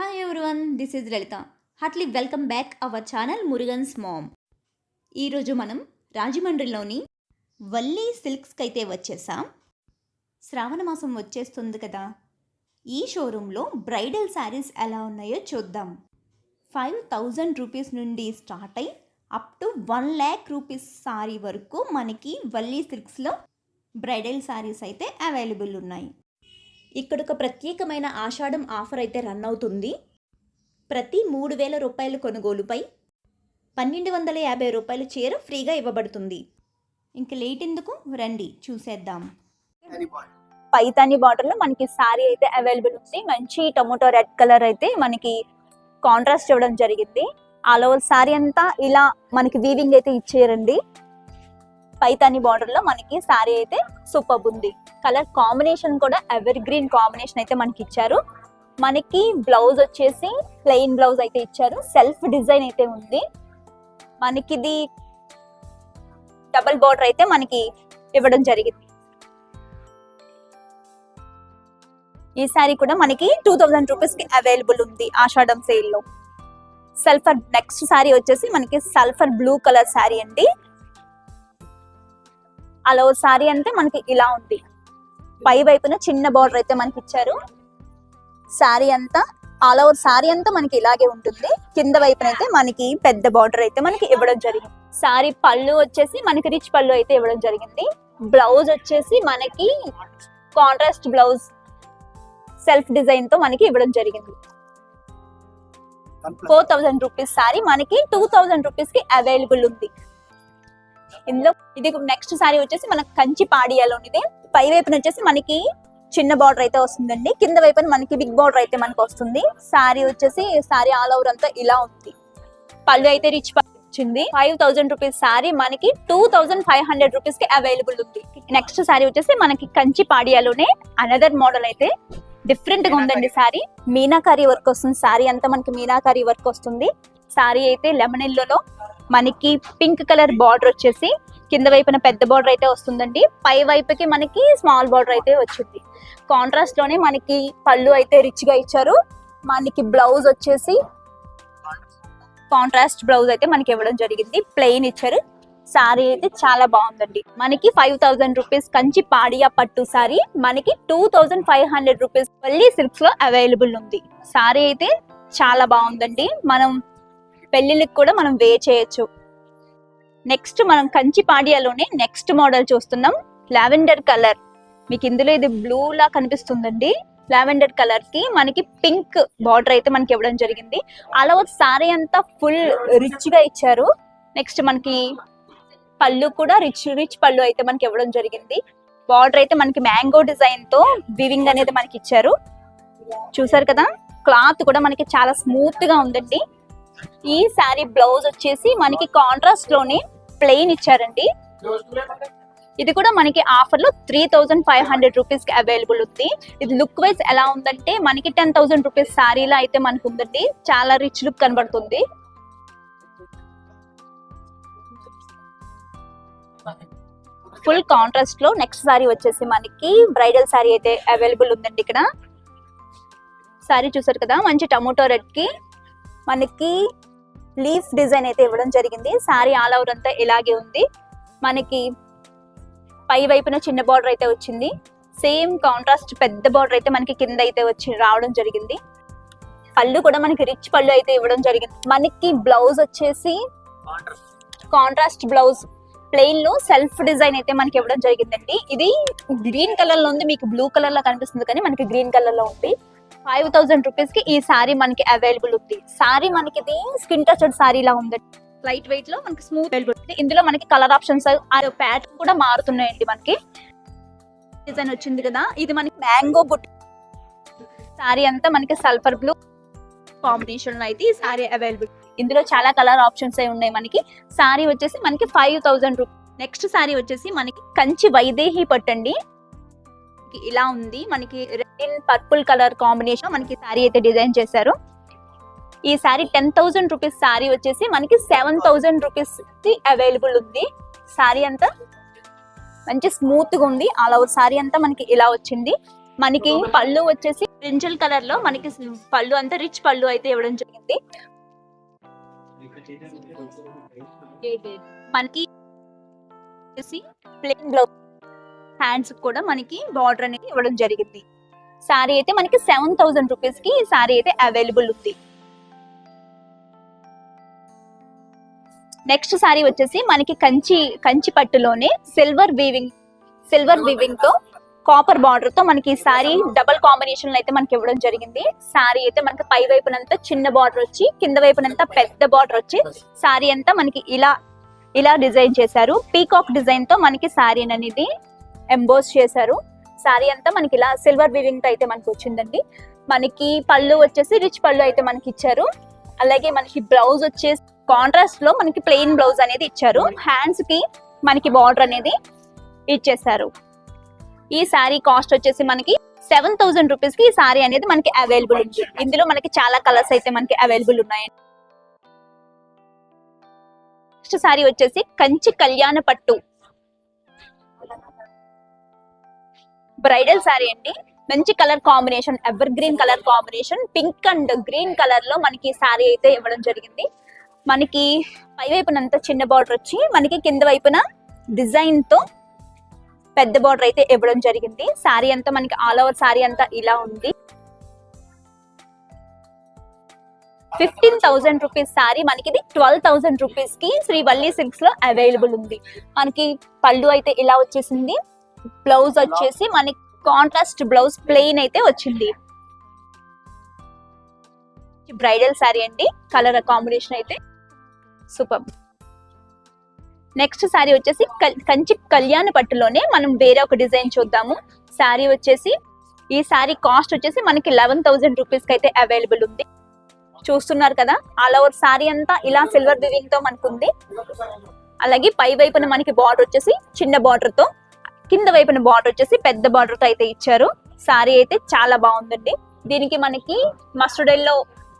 Hi everyone this is Lalitha Hartley welcome back our channel Murugan's mom ఈరోజు మనం రాజమండ్రిలోని వల్లీ సిల్క్స్కి అయితే వచ్చేసాం. శ్రావణ మాసం వచ్చేస్తుంది కదా. ఈ షోరూంలో బ్రైడల్ శారీస్ ఎలా ఉన్నాయో చూద్దాం. ఫైవ్ థౌజండ్ రూపీస్ నుండి స్టార్ట్ అయి up to one lakh rupees sari వరకు మనకి వల్లీ సిల్క్స్లో బ్రైడల్ శారీస్ అయితే అవైలబుల్ ఉన్నాయి. ఇక్కడ ఒక ప్రత్యేకమైన ఆషాఢం ఆఫర్ అయితే రన్ అవుతుంది. ప్రతి మూడు వేల రూపాయల కొనుగోలుపై పన్నెండు వందల యాభై రూపాయల చీర ఫ్రీగా ఇవ్వబడుతుంది. ఇంక లేట్ ఎందుకు? రండి చూసేద్దాం. పైతాని బార్డర్లో మనకి సారీ అయితే అవైలబుల్ ఉంది. మంచి టొమాటో రెడ్ కలర్ అయితే మనకి కాంట్రాస్ట్ ఇవ్వడం జరిగింది. ఆల్ ఓవర్ సారీ అంతా ఇలా మనకి వీవింగ్ అయితే ఇచ్చేయండి. పైతాని బార్డర్లో మనకి సారీ అయితే సూపర్ ఉంది. కలర్ కాంబినేషన్ కూడా ఎవర్ గ్రీన్ కాంబినేషన్ అయితే మనకి ఇచ్చారు. మనకి బ్లౌజ్ వచ్చేసి ప్లెయిన్ బ్లౌజ్ అయితే ఇచ్చారు. సెల్ఫ్ డిజైన్ అయితే ఉంది. మనకి ఇది డబల్ బార్డర్ అయితే మనకి ఇవ్వడం జరిగింది. ఈ సారీ కూడా మనకి టూ థౌజండ్ రూపీస్కి అవైలబుల్ ఉంది ఆషాఢం సేల్లో. సల్ఫర్ నెక్స్ట్ సారీ వచ్చేసి మనకి సల్ఫర్ బ్లూ కలర్ సారీ అండి. అలా సారీ అంటే మనకి ఇలా ఉంది. పై వైపున చిన్న బార్డర్ అయితే మనకి ఇచ్చారు. సారీ అంతా ఆల్ ఓవర్ సారీ అంతా మనకి ఇలాగే ఉంటుంది. కింద వైపున అయితే మనకి పెద్ద బార్డర్ అయితే మనకి ఇవ్వడం జరిగింది. సారీ పళ్ళు వచ్చేసి మనకి రిచ్ పళ్ళు అయితే ఇవ్వడం జరిగింది. బ్లౌజ్ వచ్చేసి మనకి కాంట్రాస్ట్ బ్లౌజ్ సెల్ఫ్ డిజైన్తో మనకి ఇవ్వడం జరిగింది. ఫోర్ థౌసండ్ రూపీస్ సారీ మనకి టూ థౌసండ్ రూపీస్కి అవైలబుల్ ఉంది. ఇందులో ఇది నెక్స్ట్ సారీ వచ్చేసి మనకి కంచి పాడియాలోనిది. పై వైపున వచ్చేసి మనకి చిన్న బార్డర్ అయితే వస్తుందండి. కింద వైపున మనకి బిగ్ బార్డర్ అయితే మనకి వస్తుంది. సారీ వచ్చేసి సారీ ఆల్ ఓవర్ అంతా ఇలా ఉంది. పళ్ళు అయితే రిచ్ వచ్చింది. ఫైవ్ థౌసండ్ రూపీస్ సారీ మనకి టూ థౌసండ్ ఫైవ్ హండ్రెడ్ రూపీస్కి అవైలబుల్ ఉంది. నెక్స్ట్ సారీ వచ్చేసి మనకి కంచి పాడియాలోనే అనదర్ మోడల్ అయితే డిఫరెంట్గా ఉందండి సారీ. మీనాకారి వర్క్ వస్తుంది. సారీ అంతా మనకి మీనాకారి వర్క్ వస్తుంది. సారీ అయితే లెమన్ ఎల్లోలో మనకి పింక్ కలర్ బార్డర్ వచ్చేసి కింద వైపున పెద్ద బార్డర్ అయితే వస్తుందండి. పై వైపుకి మనకి స్మాల్ బార్డర్ అయితే వచ్చింది. కాంట్రాస్ట్లోనే మనకి పళ్ళు అయితే రిచ్గా ఇచ్చారు. మనకి బ్లౌజ్ వచ్చేసి కాంట్రాస్ట్ బ్లౌజ్ అయితే మనకి ఇవ్వడం జరిగింది. ప్లెయిన్ ఇచ్చారు. సారీ అయితే చాలా బాగుందండి. మనకి ఫైవ్ థౌసండ్ రూపీస్ కంచి పాడియా పట్టు సారీ మనకి two thousand five hundred rupees మళ్ళీ సిల్క్స్లో అవైలబుల్ ఉంది. సారీ అయితే చాలా బాగుందండి. మనం పెళ్ళిళ్ళకి కూడా మనం వే చేయొచ్చు. నెక్స్ట్ మనం కంచి పాడియాలోనే నెక్స్ట్ మోడల్ చూస్తున్నాం. లావెండర్ కలర్ మీకు ఇందులో ఇది బ్లూ లా కనిపిస్తుందండి. లావెండర్ కలర్కి మనకి పింక్ బార్డర్ అయితే మనకి ఇవ్వడం జరిగింది. అలా సారీ అంతా ఫుల్ రిచ్గా ఇచ్చారు. నెక్స్ట్ మనకి పళ్ళు కూడా రిచ్ రిచ్ పళ్ళు అయితే మనకి ఇవ్వడం జరిగింది. బార్డర్ అయితే మనకి మ్యాంగో డిజైన్తో వివింగ్ అనేది మనకి ఇచ్చారు. చూసారు కదా? క్లాత్ కూడా మనకి చాలా స్మూత్గా ఉందండి. ఈ శారీ బ్లౌజ్ వచ్చేసి మనకి కాంట్రాస్ట్లోనే ప్లెయిన్ ఇచ్చారండి. ఇది కూడా మనకి ఆఫర్లో త్రీ థౌసండ్ ఫైవ్ హండ్రెడ్ రూపీస్కి అవైలబుల్ ఉంది. ఇది లుక్ వైజ్ ఎలా ఉందంటే మనకి టెన్ థౌసండ్ రూపీస్ శారీలా అయితే మనకు ఉందండి. చాలా రిచ్ లుక్ కనబడుతుంది. ఫుల్ కాంట్రాస్ట్లో నెక్స్ట్ సారీ వచ్చేసి మనకి బ్రైడల్ సారీ అయితే అవైలబుల్ ఉందండి ఇక్కడ. సారీ చూసారు కదా మంచి టమోటో రెడ్కి మనకి లీఫ్ డిజైన్ అయితే ఇవ్వడం జరిగింది. సారీ ఆల్ ఓవర్ అంతా ఇలాగే ఉంది. మనకి పై వైపున చిన్న బార్డర్ అయితే వచ్చింది. సేమ్ కాంట్రాస్ట్ పెద్ద బార్డర్ అయితే మనకి కింద అయితే వచ్చి రావడం జరిగింది. పళ్ళు కూడా మనకి రిచ్ పళ్ళు అయితే ఇవ్వడం జరిగింది. మనకి బ్లౌజ్ వచ్చేసి కాంట్రాస్ట్ బ్లౌజ్ ప్లెయిన్లో సెల్ఫ్ డిజైన్ అయితే మనకి ఇవ్వడం జరిగిందండి. ఇది గ్రీన్ కలర్లో ఉంది. మీకు బ్లూ కలర్లో కనిపిస్తుంది కానీ మనకి గ్రీన్ కలర్లో ఉంది. ఫైవ్ థౌసండ్ రూపీస్కి ఈ సారీ మనకి అవైలబుల్ ఉంది. సారీ మనకి ఇది స్కిన్ టచ్డ్ సారీ లా ఉంది. లైట్ వెయిట్లో మనకి స్మూత్ అవైలబుల్ ఉంది. ఇందులో మనకి కలర్ ఆప్షన్స్ ప్యాటర్న్ కూడా మారుతున్నాయండి మనకి. డిజైన్ వచ్చింది కదా ఇది మనకి మ్యాంగో బుట్ సారీ అంతా మనకి సల్ఫర్ బ్లూ కాంబినేషన్లో అయితే ఈ సారీ అవైలబుల్ ఇందులో చాలా కలర్ ఆప్షన్స్ అయి ఉన్నాయి మనకి. సారీ వచ్చేసి మనకి five thousand rupees next sari వచ్చేసి మనకి కంచి వైదేహి పట్టండి. ఇలా ఉంది. మనకి red in purple colour combination మనకి సారీ అయితే డిజైన్ చేశారు. ఈ sari ten thousand rupees sari వచ్చేసి మనకి సెవెన్ థౌసండ్ రూపీస్ అవైలబుల్ ఉంది. సారీ అంతా మంచి స్మూత్గా ఉంది. ఆల్ ఓవర్ సారీ అంతా మనకి ఇలా వచ్చింది. మనకి పళ్ళు వచ్చేసి బ్రింజల్ కలర్లో మనకి పళ్ళు అంతా రిచ్ పళ్ళు అయితే ఇవ్వడం జరిగింది. మనకి ప్లెయిన్ బ్లౌజ్ హ్యాండ్స్ కూడా మనకి బార్డర్ అనేది ఇవ్వడం జరిగింది. సారీ అయితే మనకి సెవెన్ థౌసండ్ రూపీస్కి సారీ అయితే అవైలబుల్ ఉంది. నెక్స్ట్ సారీ వచ్చేసి మనకి కంచి కంచి పట్టులోనే సిల్వర్ వీవింగ్ సిల్వర్ వీవింగ్తో కాపర్ బార్డర్తో మనకి సారీ డబల్ కాంబినేషన్ అయితే మనకి ఇవ్వడం జరిగింది. సారీ అయితే మనకి పై వైపునంతా చిన్న బార్డర్ వచ్చి కింద వైపునంతా పెద్ద బార్డర్ వచ్చి సారీ అంతా మనకి ఇలా ఇలా డిజైన్ చేశారు. పీకాక్ డిజైన్తో మనకి సారీ అనేది ఎంబోస్ చేశారు. సారీ అంతా మనకి ఇలా సిల్వర్ వివింగ్తో అయితే మనకి వచ్చిందండి. మనకి పళ్ళు వచ్చేసి రిచ్ పళ్ళు అయితే మనకి ఇచ్చారు. అలాగే మనకి బ్లౌజ్ వచ్చేసి కాంట్రాస్ట్లో మనకి ప్లెయిన్ బ్లౌజ్ అనేది ఇచ్చారు. హ్యాండ్స్కి మనకి బార్డర్ అనేది ఇచ్చేసారు ఈ సారీ కాస్ట్ వచ్చేసి మనకి సెవెన్ థౌసండ్ రూపీస్కి ఈ సారీ అనేది మనకి అవైలబుల్ ఉంది. ఇందులో మనకి చాలా కలర్స్ అయితే మనకి అవైలబుల్ ఉన్నాయి. నెక్స్ట్ సారీ వచ్చేసి కంచి కళ్యాణ పట్టు. బ్రైడల్ సారీ అండి. మంచి colour combination evergreen colour combination. Pink and green కలర్లో మనకి సారీ అయితే ఇవ్వడం జరిగింది. మనకి పై వైపునంత చిన్న బార్డర్ వచ్చి మనకి కింద వైపున డిజైన్తో పెద్ద బార్డర్ అయితే ఇవ్వడం జరిగింది. సారీ అంతా మనకి ఆల్ ఓవర్ సారీ అంతా ఇలా ఉంది. ఫిఫ్టీన్ థౌసండ్ రూపీస్ సారీ మనకి ఇది. ట్వెల్వ్ థౌసండ్ రూపీస్కి శ్రీవల్లి సిల్క్స్లో అవైలబుల్ ఉంది. మనకి పళ్ళు అయితే ఇలా వచ్చేసింది. బ్లౌజ్ వచ్చేసి మనకి కాంట్రాస్ట్ బ్లౌజ్ ప్లెయిన్ అయితే వచ్చింది. బ్రైడల్ సారీ అండి కలర్ కాంబినేషన్ అయితే సూపర్ నెక్స్ట్ సారీ వచ్చేసి కంచి కళ్యాణ పట్టులోనే మనం వేరే ఒక డిజైన్ చూద్దాము. సారీ వచ్చేసి ఈ సారీ కాస్ట్ వచ్చేసి మనకి లెవెన్ థౌసండ్ రూపీస్కి అయితే అవైలబుల్ ఉంది. చూస్తున్నారు కదా ఆల్ ఓవర్ సారీ అంతా ఇలా సిల్వర్ వివింగ్తో మనకు ఉంది అలాగే పై వైపున మనకి బార్డర్ వచ్చేసి చిన్న బార్డర్తో కింద వైపున బార్డర్ వచ్చేసి పెద్ద బార్డర్తో అయితే ఇచ్చారు. సారీ అయితే చాలా బాగుందండి. దీనికి మనకి మస్టర్డ్ ఎల్లో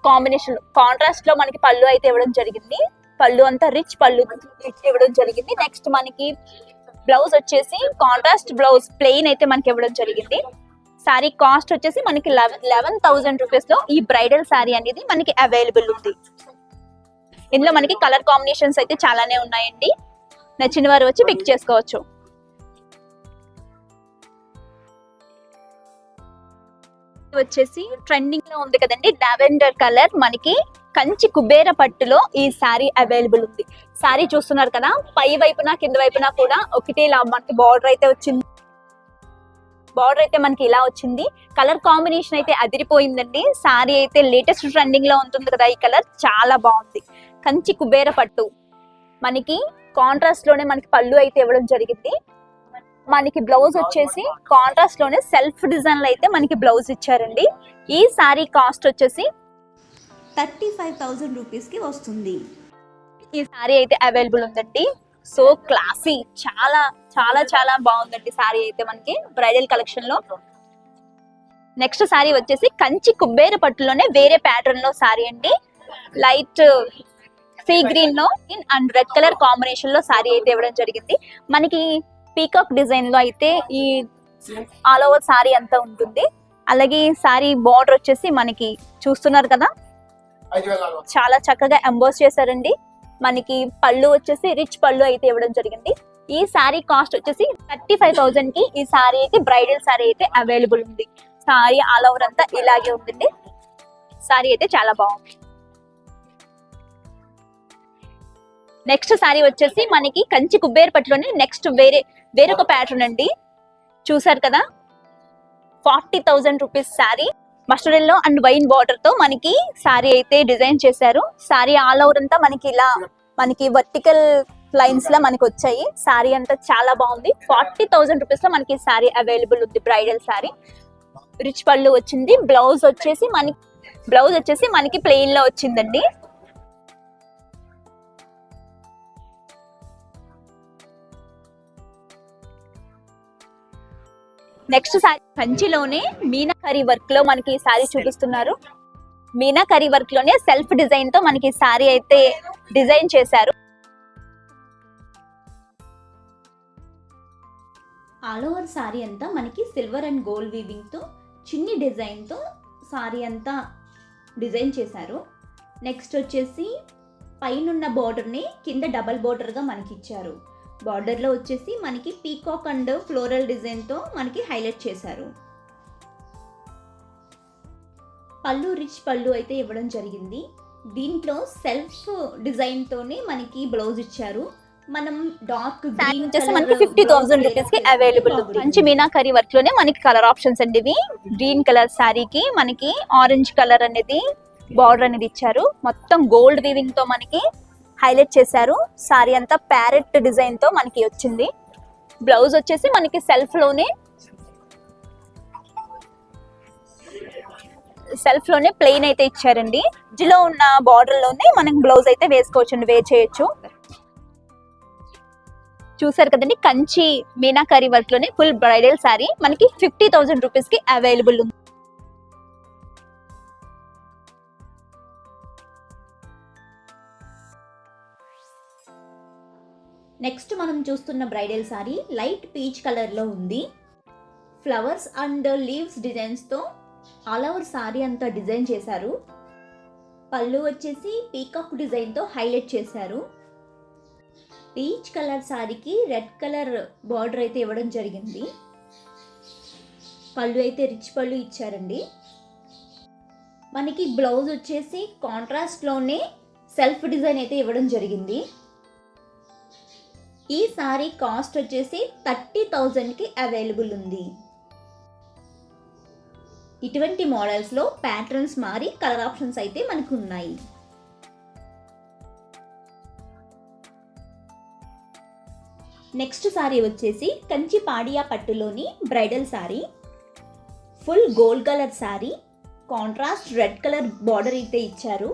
కాంబినేషన్ కాంట్రాస్ట్లో మనకి పళ్ళు అయితే ఇవ్వడం జరిగింది. పళ్ళు అంతా రిచ్ పళ్ళు ఇవ్వడం జరిగింది. నెక్స్ట్ మనకి బ్లౌజ్ వచ్చేసి కాంట్రాస్ట్ బ్లౌజ్ ప్లెయిన్ అయితే మనకి ఇవ్వడం జరిగింది. సారీ కాస్ట్ వచ్చేసి మనకి లెవెన్ లెవెన్ థౌసండ్ రూపీస్లో ఈ బ్రైడల్ సారీ అనేది మనకి అవైలబుల్ ఉంది. ఇందులో మనకి కలర్ కాంబినేషన్స్ అయితే చాలానే ఉన్నాయండి. నచ్చిన వారు వచ్చి పిక్ చేసుకోవచ్చు. వచ్చేసి ట్రెండింగ్లో ఉంది కదండి. లావెండర్ కలర్ మనకి కంచి కుబేర పట్టులో ఈ సారీ అవైలబుల్ ఉంది. సారీ చూస్తున్నారు కదా? పై వైపున కింద వైపున కూడా ఒకటే ఇలా మనకి బార్డర్ అయితే వచ్చింది. బార్డర్ అయితే మనకి ఇలా వచ్చింది. కలర్ కాంబినేషన్ అయితే అదిరిపోయిందండి. సారీ అయితే లేటెస్ట్ ట్రెండింగ్లో ఉంటుంది కదా ఈ కలర్ చాలా బాగుంది. కంచి కుబేర పట్టు మనకి కాంట్రాస్ట్లోనే మనకి పళ్ళు అయితే ఇవ్వడం జరిగింది. మనకి బ్లౌజ్ వచ్చేసి కాంట్రాస్ట్లోనే సెల్ఫ్ డిజైన్లో అయితే మనకి బ్లౌజ్ ఇచ్చారండి. ఈ సారీ కాస్ట్ వచ్చేసి థర్టీ ఫైవ్ థౌజండ్ రూపీస్కి వస్తుంది. ఈ సారీ అయితే అవైలబుల్ ఉందండి. సో క్లాసీ చాలా చాలా చాలా బాగుందండి సారీ అయితే మనకి బ్రైడల్ కలెక్షన్లో. నెక్స్ట్ సారీ వచ్చేసి కంచి కుబ్బేర పట్టులోనే వేరే ప్యాటర్న్లో సారీ అండి. లైట్ సీ గ్రీన్లో అండ్ రెడ్ కలర్ కాంబినేషన్లో సారీ అయితే ఇవ్వడం జరిగింది. మనకి పీకాక్ డిజైన్లో అయితే ఈ ఆల్ ఓవర్ సారీ అంతా ఉంటుంది. అలాగే సారీ బార్డర్ వచ్చేసి మనకి చూస్తున్నారు కదా? చాలా చక్కగా ఎంబోస్ చేశారండి. మనకి పళ్ళు వచ్చేసి రిచ్ పళ్ళు అయితే ఇవ్వడం జరిగింది. ఈ సారీ కాస్ట్ వచ్చేసి థర్టీ ఫైవ్ థౌసండ్కి ఈ సారీ అయితే బ్రైడల్ సారీ అయితే అవైలబుల్ ఉంది. సారీ ఆల్ ఓవర్ అంతా ఇలాగే ఉందండి సారీ అయితే చాలా బాగుంది. నెక్స్ట్ సారీ వచ్చేసి మనకి కంచి కుబ్బేరు పట్టులోనే నెక్స్ట్ వేరే వేరొక ప్యాటర్న్ అండి. చూసారు కదా? Forty thousand rupees sari mustard yellow and wine బార్డర్తో మనకి సారీ అయితే డిజైన్ చేశారు. సారీ ఆల్ ఓవర్ అంతా మనకి ఇలా మనకి వర్టికల్ లైన్స్ లా మనకి వచ్చాయి. సారీ అంతా చాలా బాగుంది. ఫార్టీ థౌసండ్ రూపీస్లో మనకి సారీ అవైలబుల్ ఉంది బ్రైడల్ సారీ రిచ్ పళ్ళు వచ్చింది. బ్లౌజ్ వచ్చేసి మనకి బ్లౌజ్ వచ్చేసి మనకి ప్లెయిన్లో వచ్చిందండి. నెక్స్ట్ సారీ కంచిలోనే మీనాకరీ వర్క్లో మనకి ఈ సారీ చూపిస్తున్నారు. మీనాకరీ వర్క్లోనే సెల్ఫ్ డిజైన్తో మనకి సారీ అయితే డిజైన్ చేశారు. ఆల్ ఓవర్ సారీ అంతా మనకి సిల్వర్ అండ్ గోల్డ్ వీవింగ్తో చిన్ని డిజైన్తో సారీ అంతా డిజైన్ చేశారు. నెక్స్ట్ వచ్చేసి పైనున్న బార్డర్ని కింద డబల్ బార్డర్గా మనకి ఇచ్చారు. బార్డర్లో వచ్చేసి మనకి పీకాక్ అండ్ ఫ్లోరల్ డిజైన్తో మనకి హైలైట్ చేశారు. పళ్ళు రిచ్ పళ్ళు అయితే ఇవ్వడం జరిగింది. దీంట్లో సెల్ఫ్ డిజైన్తోనే మనకి బ్లౌజ్ ఇచ్చారు. మనం డార్క్ శారీ వచ్చేసి మనకి ఫిఫ్టీ థౌసండ్ రూపీస్కి అవైలబుల్ ఉంది మంచి మీనాకరీ వర్క్లోనే మనకి కలర్ ఆప్షన్స్ అండి ఇవి. గ్రీన్ కలర్ శారీకి మనకి ఆరెంజ్ కలర్ అనేది బార్డర్ అనేది ఇచ్చారు. మొత్తం గోల్డ్ వీవింగ్తో మనకి హైలైట్ చేశారు. సారీ అంతా ప్యారెట్ డిజైన్తో మనకి వచ్చింది. బ్లౌజ్ వచ్చేసి మనకి సెల్ఫ్లోనే సెల్ఫ్లోనే ప్లెయిన్ అయితే ఇచ్చారండి. జిలో ఉన్న బార్డర్లోనే మనం బ్లౌజ్ అయితే వేసుకోవచ్చు వేర్ చేయొచ్చు. చూసారు కదండి కంచి మీనాకరీ వర్క్లోనే ఫుల్ బ్రైడల్ సారీ. మనకి ఫిఫ్టీ థౌసండ్ రూపీస్కి అవైలబుల్ ఉంది. నెక్స్ట్ మనం చూస్తున్న బ్రైడల్ సారీ లైట్ పీచ్ కలర్లో ఉంది. ఫ్లవర్స్ అండ్ లీవ్స్ డిజైన్స్తో ఆల్ ఓవర్ సారీ అంతా డిజైన్ చేశారు. పళ్ళు వచ్చేసి పీకాక్ డిజైన్తో హైలైట్ చేశారు. పీచ్ కలర్ సారీకి రెడ్ కలర్ బార్డర్ అయితే ఇవ్వడం జరిగింది. పళ్ళు అయితే రిచ్ పళ్ళు ఇచ్చారండి. మనకి బ్లౌజ్ వచ్చేసి కాంట్రాస్ట్లోనే సెల్ఫ్ డిజైన్ అయితే ఇవ్వడం జరిగింది. ఈ సారీ కాస్ట్ వచ్చేసి థర్టీ థౌజండ్కి అవైలబుల్ ఉంది. ఇటువంటి మోడల్స్లో ప్యాటర్న్స్ మారి కలర్ ఆప్షన్స్ అయితే మనకు ఉన్నాయి. నెక్స్ట్ సారీ వచ్చేసి కంచి పాడియా పట్టులోని bridal sari. Full gold colour sari. Contrast red colour border అయితే ఇచ్చారు.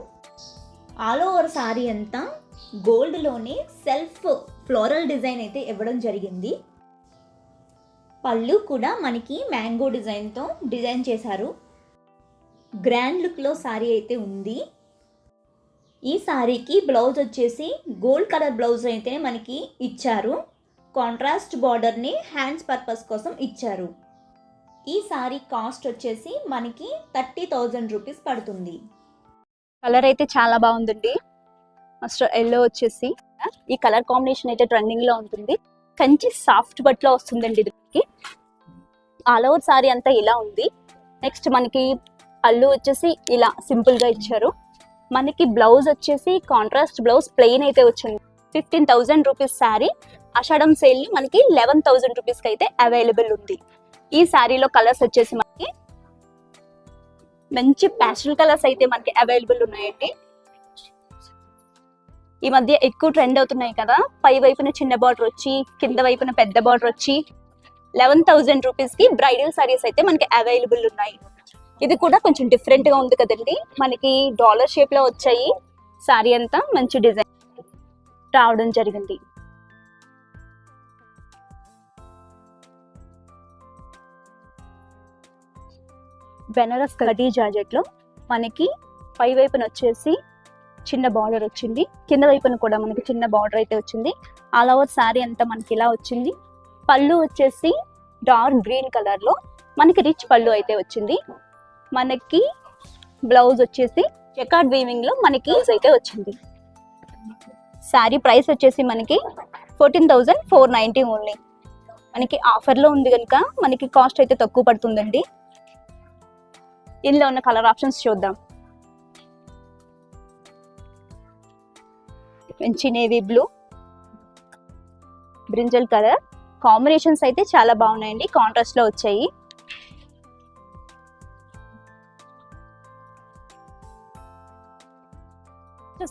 ఆల్ ఓవర్ సారీ అంతా గోల్డ్లోనే సెల్ఫ్ ఫ్లోరల్ డిజైన్ అయితే ఇవ్వడం జరిగింది. పళ్ళు కూడా మనకి మ్యాంగో డిజైన్తో డిజైన్ చేశారు. గ్రాండ్ లుక్లో సారీ అయితే ఉంది. ఈ సారీకి బ్లౌజ్ వచ్చేసి గోల్డ్ కలర్ బ్లౌజ్ అయితే మనకి ఇచ్చారు. కాంట్రాస్ట్ బార్డర్ని హ్యాండ్స్ పర్పస్ కోసం ఇచ్చారు. ఈ సారీ కాస్ట్ వచ్చేసి మనకి థర్టీ థౌజండ్ రూపీస్ పడుతుంది. కలర్ అయితే చాలా బాగుందండి. ఫస్ట్ ఎల్లో వచ్చేసి. ఈ కలర్ కాంబినేషన్ అయితే ట్రెండింగ్లో ఉంటుంది. కంచి సాఫ్ట్ బట్లో వస్తుందండి దీనికి. ఆల్ ఓవర్ సారీ అంతా ఇలా ఉంది. నెక్స్ట్ మనకి పళ్ళు వచ్చేసి ఇలా సింపుల్గా ఇచ్చారు. మనకి బ్లౌజ్ వచ్చేసి కాంట్రాస్ట్ బ్లౌజ్ ప్లెయిన్ అయితే వచ్చింది. Fifteen thousand rupees sari Ashadham sale మనకి లెవెన్ థౌసండ్ రూపీస్కి అయితే అవైలబుల్ ఉంది. ఈ శారీలో కలర్స్ వచ్చేసి మనకి మంచి ప్యాస్టల్ కలర్స్ అయితే మనకి అవైలబుల్ ఉన్నాయండి. ఈ మధ్య ఎక్కువ ట్రెండ్ అవుతున్నాయి కదా. పై వైపున చిన్న బార్డర్ వచ్చి కింద వైపున పెద్ద బార్డర్ వచ్చి లెవెన్ థౌజండ్ రూపీస్కి బ్రైడల్ సారీస్ అయితే మనకి అవైలబుల్ ఉన్నాయి. ఇది కూడా కొంచెం డిఫరెంట్గా ఉంది కదండి. మనకి డాలర్ షేప్లో వచ్చాయి. సారీ అంతా మంచి డిజైన్ రావడం జరిగింది. బెనారస్ కడీ జాజెట్లో మనకి పై వైపున వచ్చేసి చిన్న బార్డర్ వచ్చింది. కింద వైపున కూడా మనకి చిన్న బార్డర్ అయితే వచ్చింది. ఆల్ ఓవర్ శారీ అంతా మనకి ఇలా వచ్చింది. పళ్ళు వచ్చేసి డార్క్ గ్రీన్ కలర్లో మనకి రిచ్ పళ్ళు అయితే వచ్చింది. మనకి బ్లౌజ్ వచ్చేసి చెకార్డ్ వీవింగ్లో మనకి అయితే వచ్చింది. శారీ ప్రైస్ వచ్చేసి మనకి fourteen thousand four ninety only మనకి ఆఫర్లో ఉంది కనుక మనకి కాస్ట్ అయితే తక్కువ పడుతుందండి. ఇందులో ఉన్న కలర్ ఆప్షన్స్ చూద్దాం. మంచి navy blue brinjal colour combinations అయితే చాలా బాగున్నాయండి. కాంట్రాస్ట్లో వచ్చాయి.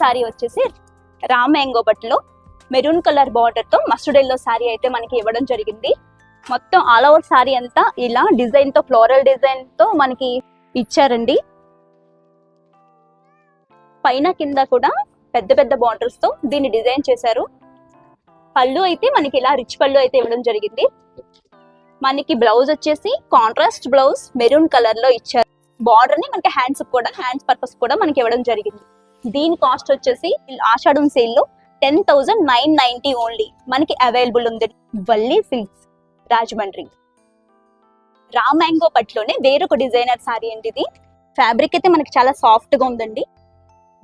సారీ వచ్చేసి రామ్ మ్యాంగో బట్టలో. మెరూన్ కలర్ బార్డర్తో మస్టర్డ్ ఎల్లో సారీ అయితే మనకి ఇవ్వడం జరిగింది. మొత్తం ఆల్ ఓవర్ సారీ అంతా ఇలా డిజైన్తో ఫ్లోరల్ డిజైన్తో మనకి ఇచ్చారండి. పైన కింద కూడా పెద్ద పెద్ద బార్డర్స్తో దీన్ని డిజైన్ చేశారు. పళ్ళు అయితే మనకి ఇలా రిచ్ పళ్ళు అయితే ఇవ్వడం జరిగింది. మనకి బ్లౌజ్ వచ్చేసి కాంట్రాస్ట్ బ్లౌజ్ మెరూన్ కలర్లో ఇచ్చారు. బార్డర్ని మనకి హ్యాండ్స్ కూడా హ్యాండ్స్ పర్పస్ కూడా మనకి ఇవ్వడం జరిగింది. దీని కాస్ట్ వచ్చేసి ఆషాఢం సేల్లో ten thousand nine ninety only మనకి అవైలబుల్ ఉంది. Valli silks Rajahmundry. Raw mango పట్టులోనే వేరొక డిజైనర్ సారీ అండి ఇది. ఫ్యాబ్రిక్ అయితే మనకి చాలా సాఫ్ట్గా ఉందండి.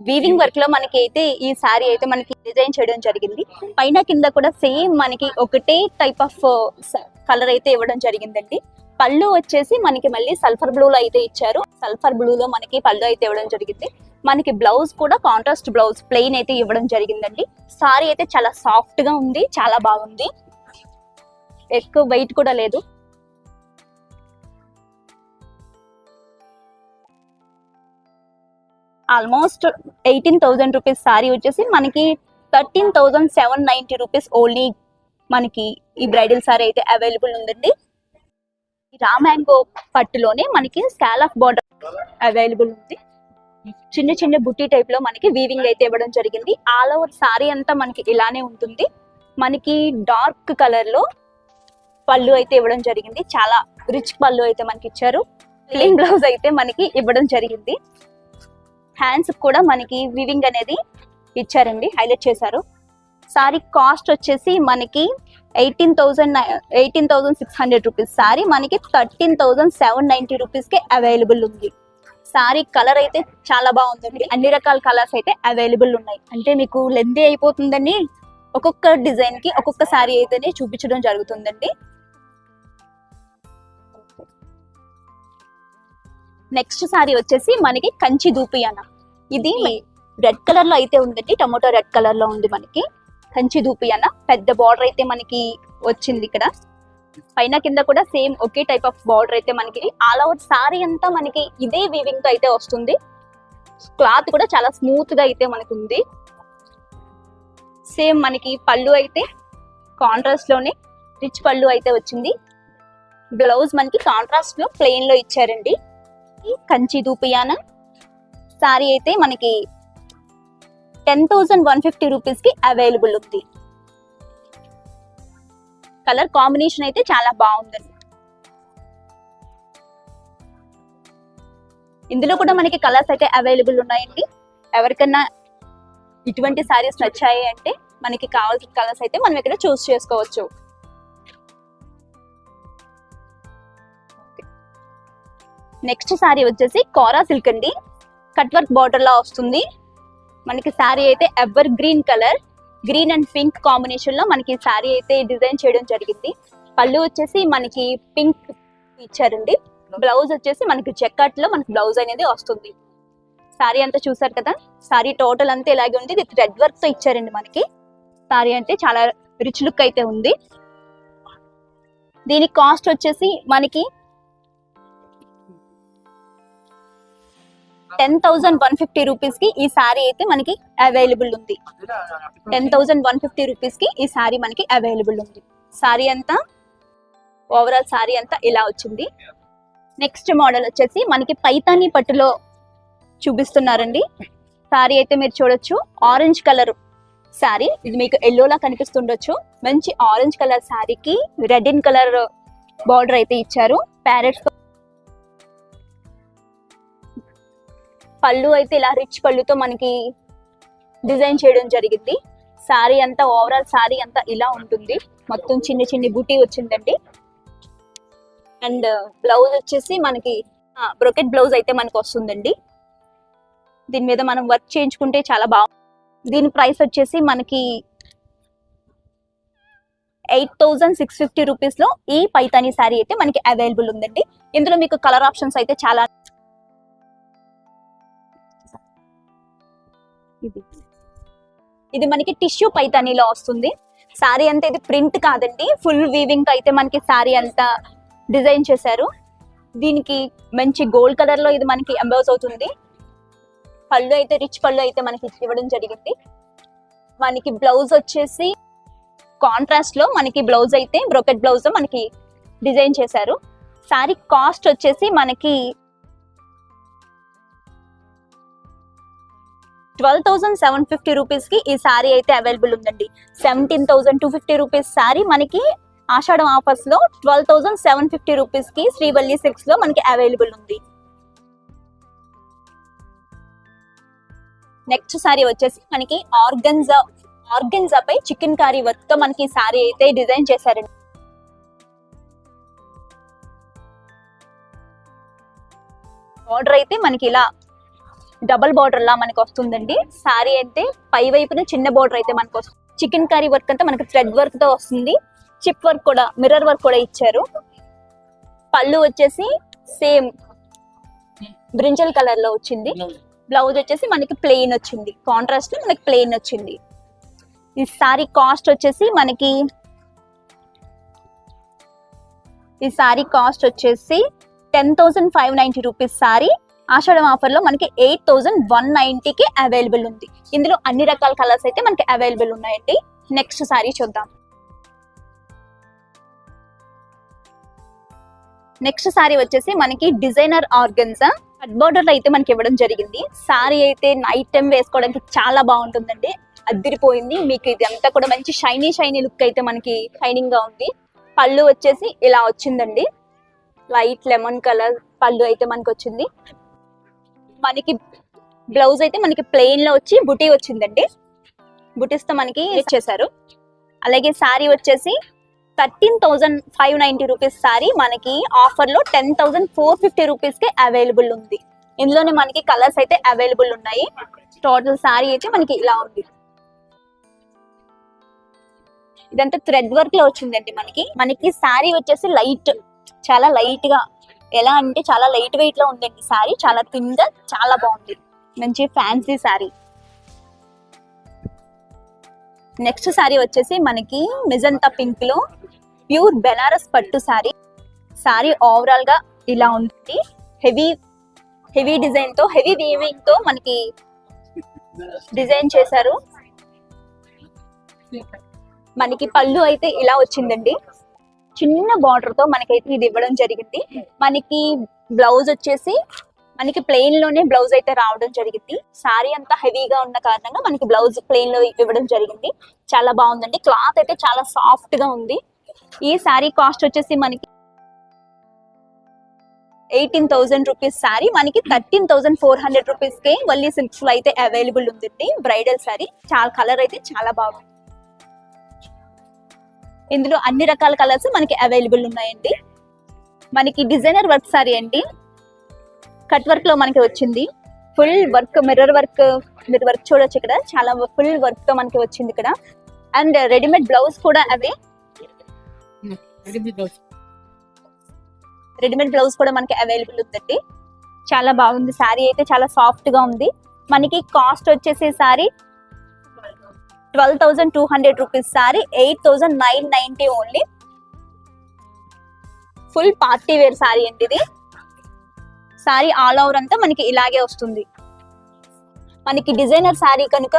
వీవింగ్ వర్క్లో మనకి అయితే ఈ సారీ అయితే మనకి డిజైన్ చేయడం జరిగింది. పైన కింద కూడా సేమ్ మనకి ఒకటే టైప్ ఆఫ్ కలర్ అయితే ఇవ్వడం జరిగిందండి. పళ్ళు వచ్చేసి మనకి మళ్ళీ సల్ఫర్ బ్లూ లో అయితే ఇచ్చారు. సల్ఫర్ బ్లూ లో మనకి పళ్ళు అయితే ఇవ్వడం జరిగింది. మనకి బ్లౌజ్ కూడా కాంట్రాస్ట్ బ్లౌజ్ ప్లెయిన్ అయితే ఇవ్వడం జరిగిందండి. సారీ అయితే చాలా సాఫ్ట్గా ఉంది చాలా బాగుంది. ఎక్కువ వెయిట్ కూడా లేదు. Almost eighteen thousand rupees sari వచ్చేసి మనకి thirteen thousand seven ninety rupees only మనకి ఈ బ్రైడల్ సారీ అయితే అవైలబుల్ ఉందండి. ఈ పట్టులోనే మనకి స్కాల్ ఆఫ్ బార్డర్ అవైలబుల్ ఉంది. చిన్న చిన్న బుట్టి టైప్లో మనకి వీవింగ్ అయితే ఇవ్వడం జరిగింది. ఆల్ ఓవర్ సారీ అంతా మనకి ఇలానే ఉంటుంది. మనకి డార్క్ కలర్లో పళ్ళు అయితే ఇవ్వడం జరిగింది. చాలా రిచ్ పళ్ళు అయితే మనకి ఇచ్చారు. ప్లెయిన్ బ్లౌజ్ అయితే మనకి ఇవ్వడం జరిగింది. హ్యాండ్స్ కూడా మనకి వివింగ్ అనేది ఇచ్చారండి హైలైట్ చేశారు. సారీ కాస్ట్ వచ్చేసి మనకి eighteen thousand eighteen thousand six hundred rupees sari మనకి థర్టీన్ థౌసండ్ సెవెన్ నైంటీ రూపీస్కి అవైలబుల్ ఉంది. సారీ కలర్ అయితే చాలా బాగుందండి. అన్ని రకాల కలర్స్ అయితే అవైలబుల్ ఉన్నాయి. అంటే మీకు లెందీ అయిపోతుందని ఒక్కొక్క డిజైన్కి ఒక్కొక్క సారీ అయితేనే చూపించడం జరుగుతుందండి. నెక్స్ట్ సారీ వచ్చేసి మనకి కంచి దూపియాన ఇది రెడ్ కలర్లో అయితే ఉందండి టమోటో రెడ్ కలర్లో ఉంది మనకి. కంచి దూపియాన పెద్ద బార్డర్ అయితే మనకి వచ్చింది ఇక్కడ. పైన కింద కూడా సేమ్ ఒకే టైప్ ఆఫ్ బార్డర్ అయితే మనకి. ఆల్ ఓవర్ సారీ అంతా మనకి ఇదే వీవింగ్తో అయితే వస్తుంది. క్లాత్ కూడా చాలా స్మూత్గా అయితే మనకి ఉంది. సేమ్ మనకి పళ్ళు అయితే కాంట్రాస్ట్లోనే రిచ్ పళ్ళు అయితే వచ్చింది. బ్లౌజ్ మనకి కాంట్రాస్ట్లో ప్లెయిన్లో ఇచ్చారండి. మనకి కంచి దూపియాన? సారీ అయితే మనకి టెన్ థౌసండ్ వన్ ఫిఫ్టీ రూపీస్కి అవైలబుల్ ఉంది. కలర్ కాంబినేషన్ అయితే చాలా బాగుందండి ఇందులో కూడా మనకి కలర్స్ అయితే అవైలబుల్ ఉన్నాయండి. ఎవరికన్నా ఇటువంటి సారీస్ నచ్చాయి అంటే మనకి కావాల్సిన కలర్స్ అయితే మనం ఇక్కడ చూస్ చేసుకోవచ్చు. నెక్స్ట్ సారీ వచ్చేసి కోరా సిల్క్ అండి. కట్ వర్క్ బార్డర్ లా వస్తుంది. మనకి సారీ అయితే evergreen colour green and pink కాంబినేషన్లో మనకి సారీ అయితే డిజైన్ చేయడం జరిగింది. పళ్ళు వచ్చేసి మనకి పింక్ ఇచ్చారండి బ్లౌజ్ వచ్చేసి మనకి చెక్కట్లో మనకి బ్లౌజ్ అనేది వస్తుంది. సారీ అంతా చూసారు కదా? సారీ టోటల్ అంతా ఇలాగే ఉంది. ఇది రెడ్ వర్క్తో ఇచ్చారండి మనకి. సారీ అంటే చాలా రిచ్ లుక్ అయితే ఉంది. దీని కాస్ట్ వచ్చేసి మనకి టెన్ థౌసండ్ వన్ ఫిఫ్టీ రూపీస్కి ఈ సారీ అయితే మనకి అవైలబుల్ ఉంది. టెన్ థౌసండ్ వన్ ఫిఫ్టీ రూపీస్కి ఈ సారీ మనకి అవైలబుల్ ఉంది. సారీ అంతా ఓవరాల్ సారీ అంతా ఇలా వచ్చింది. నెక్స్ట్ మోడల్ వచ్చేసి మనకి పైతాని పట్టులో చూపిస్తున్నారండి. సారీ అయితే మీరు చూడొచ్చు. Orange colour sari. ఇది మీకు ఎల్లోలా కనిపిస్తుండొచ్చు. మంచి ఆరెంజ్ కలర్ సారీకి రెడ్ ఇన్ కలర్ బార్డర్ అయితే ఇచ్చారు. ప్యారెట్స్ పళ్ళు అయితే ఇలా రిచ్ పళ్ళుతో మనకి డిజైన్ చేయడం జరిగింది. సారీ అంతా ఓవరాల్ సారీ అంతా ఇలా ఉంటుంది. మొత్తం చిన్న చిన్ని బుటీ వచ్చిందండి. అండ్ బ్లౌజ్ uh, వచ్చేసి మనకి బ్రొకెట్ బ్లౌజ్ అయితే మనకు వస్తుందండి. దీని మీద మనం వర్క్ చేయించుకుంటే చాలా బాగుంది దీని ప్రైస్ వచ్చేసి మనకి ఎయిట్ థౌజండ్ సిక్స్ ఫిఫ్టీ రూపీస్లో ఈ పైతానీ శారీ అయితే మనకి అవైలబుల్ ఉందండి. ఇందులో మీకు కలర్ ఆప్షన్స్ అయితే చాలా ఇది. ఇది మనకి టిష్యూ పైతానీలో వస్తుంది. సారీ అంతా ఇది ప్రింట్ కాదండి. ఫుల్ వీవింగ్ అయితే మనకి సారీ అంతా డిజైన్ చేశారు. దీనికి మంచి గోల్డ్ కలర్లో ఇది మనకి ఎంబోజ్ అవుతుంది. పళ్ళు అయితే రిచ్ పళ్ళు అయితే మనకి ఇవ్వడం జరిగింది. మనకి బ్లౌజ్ వచ్చేసి కాంట్రాస్ట్లో మనకి బ్లౌజ్ అయితే బ్రోకెట్ బ్లౌజ్ మనకి డిజైన్ చేశారు. సారీ కాస్ట్ వచ్చేసి మనకి ట్వెల్వ్ థౌసండ్ సెవెన్ ఫిఫ్టీ రూపీస్కి ఈ సారీ అయితే అవైలబుల్ ఉందండి. Seventeen thousand two fifty rupees sari మనకి ఆషాఢం ఆఫర్స్లో ట్వెల్వ్ థౌసండ్ సెవెన్ ఫిఫ్టీ రూపీస్కి శ్రీవల్లి సిక్స్లో మనకి అవైలబుల్ ఉంది. నెక్స్ట్ సారీ వచ్చేసి మనకి ఆర్గన్జా ఆర్గన్జా పై చికెన్ కారీ వర్క్తో మనకి సారీ అయితే డిజైన్ చేశారండి. బార్డర్ అయితే మనకి ఇలా డబల్ బార్డర్ లా మనకి వస్తుందండి. సారీ అయితే పై వైపున చిన్న బార్డర్ అయితే మనకు వస్తుంది. చికెన్ కర్రీ వర్క్ అంతా మనకి థ్రెడ్ వర్క్తో వస్తుంది. చిప్ వర్క్ కూడా మిర్రర్ వర్క్ కూడా ఇచ్చారు. పళ్ళు వచ్చేసి సేమ్ బ్రింజల్ కలర్లో వచ్చింది. బ్లౌజ్ వచ్చేసి మనకి ప్లెయిన్ వచ్చింది. కాంట్రాస్ట్ మనకి ప్లెయిన్ వచ్చింది. ఈ సారీ కాస్ట్ వచ్చేసి మనకి ఈ సారీ కాస్ట్ వచ్చేసి ten thousand five ninety rupees sari. Ashadham ఆఫర్లో మనకి ఎయిట్ థౌసండ్ వన్ నైంటీకి అవైలబుల్ ఉంది. ఇందులో అన్ని రకాల కలర్స్ అయితే మనకి అవైలబుల్ ఉన్నాయండి. నెక్స్ట్ సారీ చూద్దాం. నెక్స్ట్ సారీ వచ్చేసి మనకి డిజైనర్ ఆర్గన్సా కట్ బార్డర్ అయితే మనకి ఇవ్వడం జరిగింది. సారీ అయితే నైట్ టైం వేసుకోవడానికి చాలా బాగుంటుందండి. అద్దరిపోయింది. మీకు ఇది అంతా కూడా మంచి షైనీ షైనీ లుక్ అయితే మనకి షైనింగ్గా ఉంది. పళ్ళు వచ్చేసి ఇలా వచ్చిందండి. లైట్ లెమన్ కలర్ పళ్ళు అయితే మనకి వచ్చింది మనకి బ్లౌజ్ అయితే మనకి ప్లెయిన్లో వచ్చి బుటీ వచ్చిందండి. బుటీస్తో మనకి ఇచ్చేసారు అలాగే సారీ వచ్చేసి thirteen thousand five ninety rupees sari మనకి ఆఫర్లో టెన్ థౌసండ్ ఫోర్ ఫిఫ్టీ రూపీస్కి అవైలబుల్ ఉంది. ఇందులోనే మనకి కలర్స్ అయితే అవైలబుల్ ఉన్నాయి. టోటల్ సారీ అయితే మనకి ఇలా ఉంది. ఇదంతా థ్రెడ్ వర్క్లో వచ్చిందండి మనకి. మనకి సారీ వచ్చేసి లైట్ చాలా లైట్గా ఎలా అంటే చాలా లైట్ వెయిట్లో ఉందండి సారీ చాలా థిన్గా చాలా బాగుంది. మంచి ఫ్యాన్సీ సారీ నెక్స్ట్ సారీ వచ్చేసి మనకి మిజంతా పింక్లో ప్యూర్ బెనారస్ పట్టు సారీ సారీ ఓవరాల్గా ఇలా ఉంటుంది హెవీ హెవీ డిజైన్తో హెవీ వీవింగ్తో మనకి డిజైన్ చేశారు. మనకి పళ్ళు అయితే ఇలా వచ్చిందండి. చిన్న బార్డర్తో మనకైతే ఇది ఇవ్వడం జరిగింది. మనకి బ్లౌజ్ వచ్చేసి మనకి ప్లెయిన్లోనే బ్లౌజ్ అయితే రావడం జరిగింది. సారీ అంతా హెవీగా ఉన్న కారణంగా మనకి బ్లౌజ్ ప్లెయిన్లో ఇవ్వడం జరిగింది. చాలా బాగుందండి. క్లాత్ అయితే చాలా సాఫ్ట్గా ఉంది. ఈ సారీ కాస్ట్ వచ్చేసి మనకి ఎయిటీన్ థౌసండ్ రూపీస్ సారీ మనకి thirteen thousand four hundred rupees కే వల్లీ సిల్క్స్లో అయితే అవైలబుల్ ఉందండి. బ్రైడల్ సారీ చాలా కలర్ అయితే చాలా బాగుంది. ఇందులో అన్ని రకాల కలర్స్ మనకి అవైలబుల్ ఉన్నాయండి. మనకి డిజైనర్ వర్క్ సారీ అండి. కట్ వర్క్లో మనకి వచ్చింది. ఫుల్ వర్క్ మిర్రర్ వర్క్ మీరు వర్క్ చూడొచ్చు ఇక్కడ. చాలా ఫుల్ వర్క్తో మనకి వచ్చింది ఇక్కడ. అండ్ రెడీమేడ్ బ్లౌజ్ కూడా అదే రెడీమేడ్ బ్లౌజ్ కూడా మనకి అవైలబుల్ ఉందండి. చాలా బాగుంది. సారీ అయితే చాలా సాఫ్ట్గా ఉంది. మనకి కాస్ట్ వచ్చేసి sorry twelve thousand two hundred rupees sorry eight thousand nine ninety only. Full party wear sari అండి ఇది. సారీ ఆల్ ఓవర్ అంతా మనకి ఇలాగే వస్తుంది. మనకి డిజైనర్ సారీ కనుక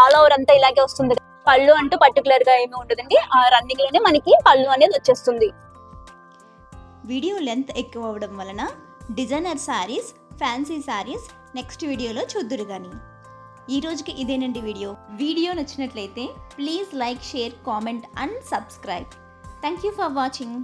ఆల్ ఓవర్ అంతా ఇలాగే వస్తుంది. పళ్ళు అంటూ పర్టికులర్గా ఏమీ ఉండదండి. ఆ రన్నింగ్లోనే మనకి పళ్ళు అనేది వచ్చేస్తుంది. వీడియో లెంత్ ఎక్కువ అవ్వడం వలన designer saris fancy saris next వీడియోలో చూద్దురు కానీ ఈ రోజుకి ఇదేనండి వీడియో. వీడియో నచ్చినట్లయితే please like share comment and subscribe. Thank you for watching.